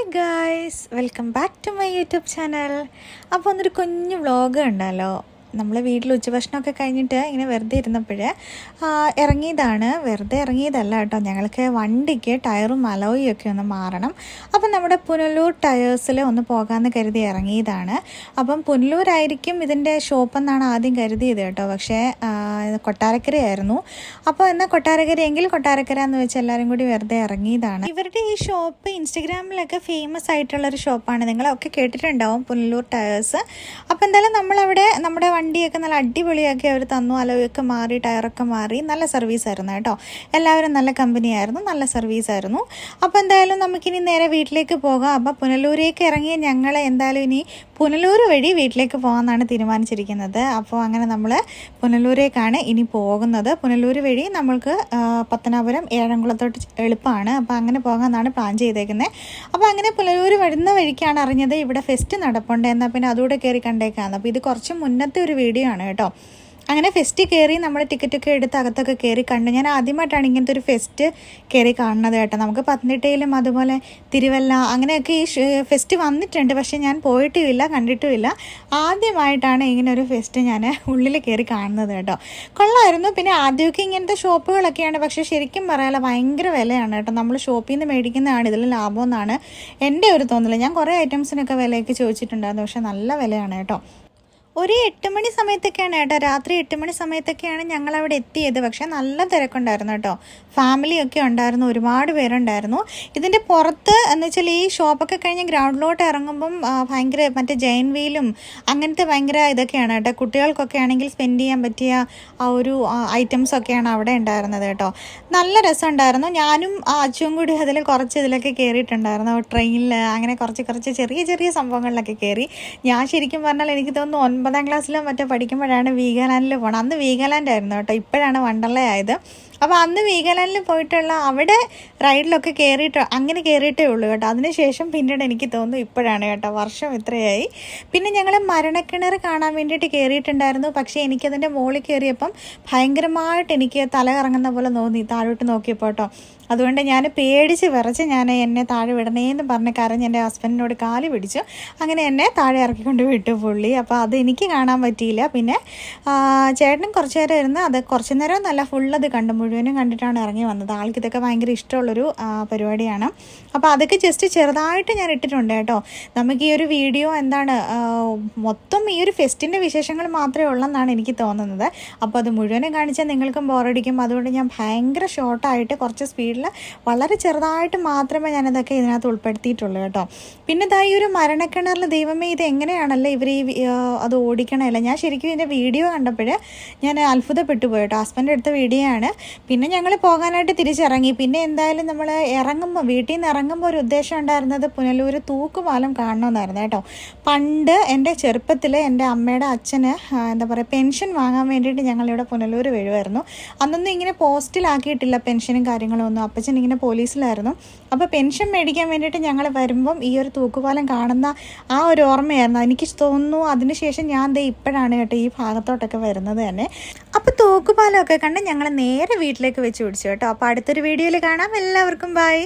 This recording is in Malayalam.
Hi guys welcome back to my YouTube channel അപ്പോൾ ഒന്നൊരു കുഞ്ഞു വ്ളോഗ് ഉണ്ടല്ലോ. നമ്മൾ വീട്ടിൽ ഉച്ചഭക്ഷണമൊക്കെ കഴിഞ്ഞിട്ട് ഇങ്ങനെ വെറുതെ ഇരുന്നപ്പോൾ ഇറങ്ങിയതാണ്. വെറുതെ ഇറങ്ങിയതല്ല കേട്ടോ. ഞങ്ങൾക്ക് വണ്ടിക്ക് ടയറും അലോയും ഒക്കെ ഒന്ന് മാറണം. അപ്പം നമ്മുടെ പുനലൂർ ടയേഴ്സിൽ ഒന്ന് പോകാമെന്ന് കരുതി ഇറങ്ങിയതാണ്. അപ്പം പുനലൂരായിരിക്കും ഇതിന്റെ ഷോപ്പെന്നാണ് ആദ്യം കരുതിയത് കേട്ടോ. പക്ഷേ കൊട്ടാരക്കരയായിരുന്നു. അപ്പോൾ എന്നാൽ കൊട്ടാരക്കരയെങ്കിൽ കൊട്ടാരക്കര എന്ന് വെച്ച് എല്ലാവരും കൂടി വെറുതെ ഇറങ്ങിയതാണ്. ഇവരുടെ ഈ ഷോപ്പ് ഇൻസ്റ്റഗ്രാമിലൊക്കെ ഫേമസ് ആയിട്ടുള്ളൊരു ഷോപ്പാണ്. നിങ്ങളൊക്കെ കേട്ടിട്ടുണ്ടാവും പുനലൂർ ടയേഴ്സ്. അപ്പോൾ എന്തായാലും നമ്മളവിടെ നമ്മുടെ വണ്ടിയൊക്കെ നല്ല അടിപൊളിയാക്കി അവർ തന്നു. അലോയൊക്കെ മാറി ടയറൊക്കെ മാറി. നല്ല സർവീസ് ആയിരുന്നു കേട്ടോ. എല്ലാവരും നല്ല കമ്പനിയായിരുന്നു നല്ല സർവീസ് ആയിരുന്നു. അപ്പോൾ എന്തായാലും നമുക്കിനി നേരെ വീട്ടിലേക്ക് പോകാം. അപ്പോൾ പുനലൂരേക്ക് ഇറങ്ങിയ ഞങ്ങൾ എന്തായാലും ഇനി പുനലൂർ വഴി വീട്ടിലേക്ക് പോകാമെന്നാണ് തീരുമാനിച്ചിരിക്കുന്നത്. അപ്പോൾ അങ്ങനെ നമ്മൾ പുനലൂരേക്കാണ് ഇനി പോകുന്നത്. പുനലൂർ വഴി നമ്മൾക്ക് പത്തനാപുരം ഏഴംകുളത്തോട്ട് എളുപ്പമാണ് അപ്പോൾ അങ്ങനെ പോകാമെന്നാണ് പ്ലാൻ ചെയ്തേക്കുന്നത് അപ്പോൾ അങ്ങനെ പുനലൂർ വരുന്ന വഴിക്കാണ് അറിഞ്ഞത്. ഇവിടെ ഫെസ്റ്റ് നടപ്പുണ്ട്. എന്നാൽ പിന്നെ അതുകൂടെ കയറി കണ്ടേക്കാന്ന്. അപ്പോൾ ഇത് കുറച്ച് മുന്നത്തെ ഒരു വീഡിയോ ആണ് കേട്ടോ. അങ്ങനെ ഫെസ്റ്റ് കയറി നമ്മൾ ടിക്കറ്റൊക്കെ എടുത്ത് അകത്തൊക്കെ കയറി കണ്ടു. ഞാൻ ആദ്യമായിട്ടാണ് ഇങ്ങനത്തെ ഒരു ഫെസ്റ്റ് കയറി കാണുന്നത് കേട്ടോ. നമുക്ക് പത്തനംതിട്ടയിലും അതുപോലെ തിരുവല്ല അങ്ങനെയൊക്കെ ഈ ഫെസ്റ്റ് വന്നിട്ടുണ്ട്. പക്ഷേ ഞാൻ പോയിട്ടുമില്ല കണ്ടിട്ടുമില്ല. ആദ്യമായിട്ടാണ് ഇങ്ങനെ ഒരു ഫെസ്റ്റ് ഞാൻ ഉള്ളിൽ കയറി കാണുന്നത് കേട്ടോ. കൊള്ളായിരുന്നു. പിന്നെ ആദ്യമൊക്കെ ഇങ്ങനത്തെ ഷോപ്പുകളൊക്കെയാണ്. പക്ഷേ ശരിക്കും പറയാനുള്ള ഭയങ്കര വിലയാണ് കേട്ടോ. നമ്മൾ ഷോപ്പിൽ നിന്ന് മേടിക്കുന്നതാണ് ഇതിൽ ലാഭം എന്നാണ് എന്റെ ഒരു തോന്നൽ ഞാൻ കുറേ ഐറ്റംസിനൊക്കെ വിലയൊക്കെ ചോദിച്ചിട്ടുണ്ടായിരുന്നു. പക്ഷേ നല്ല വിലയാണ് കേട്ടോ. ഒരു എട്ട് മണി സമയത്തൊക്കെയാണ് കേട്ടോ. രാത്രി എട്ട് മണി സമയത്തൊക്കെയാണ് ഞങ്ങൾ അവിടെ എത്തിയത്. പക്ഷേ നല്ല തിരക്കുണ്ടായിരുന്നു കേട്ടോ. ഫാമിലിയൊക്കെ ഉണ്ടായിരുന്നു. ഒരുപാട് പേരുണ്ടായിരുന്നു. ഇതിന്റെ പുറത്ത് എന്ന് വെച്ചാൽ ഈ ഷോപ്പൊക്കെ കഴിഞ്ഞ് ഗ്രൗണ്ടിലോട്ട് ഇറങ്ങുമ്പം ഭയങ്കര മറ്റേ ജൈൻ വീലും അങ്ങനത്തെ ഭയങ്കര ഇതൊക്കെയാണ് കേട്ടോ. കുട്ടികൾക്കൊക്കെ ആണെങ്കിൽ സ്പെൻഡ് ചെയ്യാൻ പറ്റിയ ആ ഒരു ഐറ്റംസ് ഒക്കെയാണ് അവിടെ ഉണ്ടായിരുന്നത് കേട്ടോ. നല്ല രസമുണ്ടായിരുന്നു. ഞാനും അച്ഛനും കൂടി അതിൽ കുറച്ച് ഇതിലൊക്കെ കയറിയിട്ടുണ്ടായിരുന്നു. ട്രെയിനിൽ അങ്ങനെ കുറച്ച് കുറച്ച് ചെറിയ ചെറിയ സംഭവങ്ങളിലൊക്കെ കയറി. ഞാൻ ശരിക്കും പറഞ്ഞാൽ എനിക്ക് തോന്നുന്നു ഒൻപതാം ക്ലാസ്സിലോ മറ്റോ പഠിക്കുമ്പോഴാണ് വീഗാലാൻഡിൽ പോകണം അന്ന് വീഗാലാൻഡ് ആയിരുന്നു കേട്ടോ. ഇപ്പോഴാണ് വണ്ടർലേ ആയത്. അപ്പോൾ അന്ന് വീഗാലാൻഡിൽ പോയിട്ടുള്ള അവിടെ റൈഡിലൊക്കെ കയറിയിട്ട് അങ്ങനെ കയറിയിട്ടേ ഉള്ളൂ കേട്ടോ. അതിനുശേഷം പിന്നീട് എനിക്ക് തോന്നുന്നു ഇപ്പോഴാണ് കേട്ടോ. വർഷം ഇത്രയായി. പിന്നെ ഞങ്ങൾ മരണക്കിണർ കാണാൻ വേണ്ടിയിട്ട് കയറിയിട്ടുണ്ടായിരുന്നു പക്ഷേ എനിക്കതിന്റെ മുകളിൽ കയറിയപ്പം ഭയങ്കരമായിട്ട് എനിക്ക് തല കറങ്ങുന്ന പോലെ തോന്നി താഴോട്ട് നോക്കിയപ്പോൾ കേട്ടോ. അതുകൊണ്ട് ഞാൻ പേടിച്ച് വിറച്ച് ഞാൻ എന്നെ താഴെ വിടണേന്ന് പറഞ്ഞ് കാരണം എന്റെ ഹസ്ബൻഡിനോട് കാലി പിടിച്ചു. അങ്ങനെ എന്നെ താഴെ ഇറക്കിക്കൊണ്ട് വിട്ടു പുള്ളി. അപ്പോൾ അത് എനിക്ക് കാണാൻ പറ്റിയില്ല. പിന്നെ ചേട്ടനും കുറച്ച് നേരം ഇരുന്ന് അത് കുറച്ച് നേരം നല്ല ഫുള്ളത് കണ്ടു. മുഴുവനും കണ്ടിട്ടാണ് ഇറങ്ങി വന്നത്. ആൾക്ക് ഇതൊക്കെ ഭയങ്കര ഇഷ്ടമുള്ളൊരു പരിപാടിയാണ്. അപ്പോൾ അതൊക്കെ ജസ്റ്റ് ചെറുതായിട്ട് ഞാൻ ഇട്ടിട്ടുണ്ട് കേട്ടോ. നമുക്ക് ഈ ഒരു വീഡിയോ എന്താണ് മൊത്തം ഈ ഒരു ഫെസ്റ്റിന്റെ വിശേഷങ്ങൾ മാത്രമേ ഉള്ളെന്നാണ് എനിക്ക് തോന്നുന്നത്. അപ്പോൾ അത് മുഴുവനും കാണിച്ചാൽ നിങ്ങൾക്കും ബോറടിക്കും. അതുകൊണ്ട് ഞാൻ ഭയങ്കര ഷോർട്ടായിട്ട് കുറച്ച് സ്പീഡിൽ വളരെ ചെറുതായിട്ട് മാത്രമേ ഞാനതൊക്കെ ഇതിനകത്ത് ഉൾപ്പെടുത്തിയിട്ടുള്ളൂ കേട്ടോ. പിന്നെ ഇതാ ഈ ഒരു മരണക്കിണറിൽ ദൈവമേ ഇത് എങ്ങനെയാണല്ലോ ഇവർ ഈ അത് ഓടിക്കണമല്ല ഞാൻ ശരിക്കും ഇതിന്റെ വീഡിയോ കണ്ടപ്പോൾ ഞാൻ അത്ഭുതപ്പെട്ടു പോയി കേട്ടോ. ഹസ്ബൻഡ് എടുത്ത വീഡിയോ ആണ് പിന്നെ ഞങ്ങൾ പോകാനായിട്ട് തിരിച്ചിറങ്ങി. പിന്നെ എന്തായാലും നമ്മൾ ഇറങ്ങുമ്പോൾ വീട്ടിൽ നിന്ന് ഇറങ്ങുമ്പോൾ ഒരു ഉദ്ദേശം ഉണ്ടായിരുന്നത് പുനലൂർ തൂക്കുപാലം കാണണമെന്നായിരുന്നു കേട്ടോ. പണ്ട് എന്റെ ചെറുപ്പത്തിൽ എന്റെ അമ്മയുടെ അച്ഛന് എന്താ പറയുക പെൻഷൻ വാങ്ങാൻ വേണ്ടിയിട്ട് ഞങ്ങളിവിടെ പുനലൂർ വരുമായിരുന്നു അന്നൊന്നും ഇങ്ങനെ പോസ്റ്റിലാക്കിയിട്ടില്ല പെൻഷനും കാര്യങ്ങളും ഒന്നും അപ്പച്ചൻ ഇങ്ങനെ പോലീസിലായിരുന്നു. അപ്പോൾ പെൻഷൻ മേടിക്കാൻ വേണ്ടിയിട്ട് ഞങ്ങൾ വരുമ്പം ഈ ഒരു തൂക്കുപാലം കാണുന്ന ആ ഒരു ഓർമ്മയായിരുന്നു. എനിക്ക് തോന്നുന്നു അതിനുശേഷം ഞാൻ ദേ ഇപ്പോഴാണ് കേട്ടോ ഈ ഭാഗത്തോട്ടൊക്കെ വരുന്നത് തന്നെ. അപ്പോൾ തൂക്കുപാലമൊക്കെ കണ്ട് ഞങ്ങൾ നേരെ വീട്ടിലേക്ക് വെച്ച് പിടിച്ചു കേട്ടോ. അപ്പോൾ അടുത്തൊരു വീഡിയോയിൽ കാണാം. എല്ലാവർക്കും ബൈ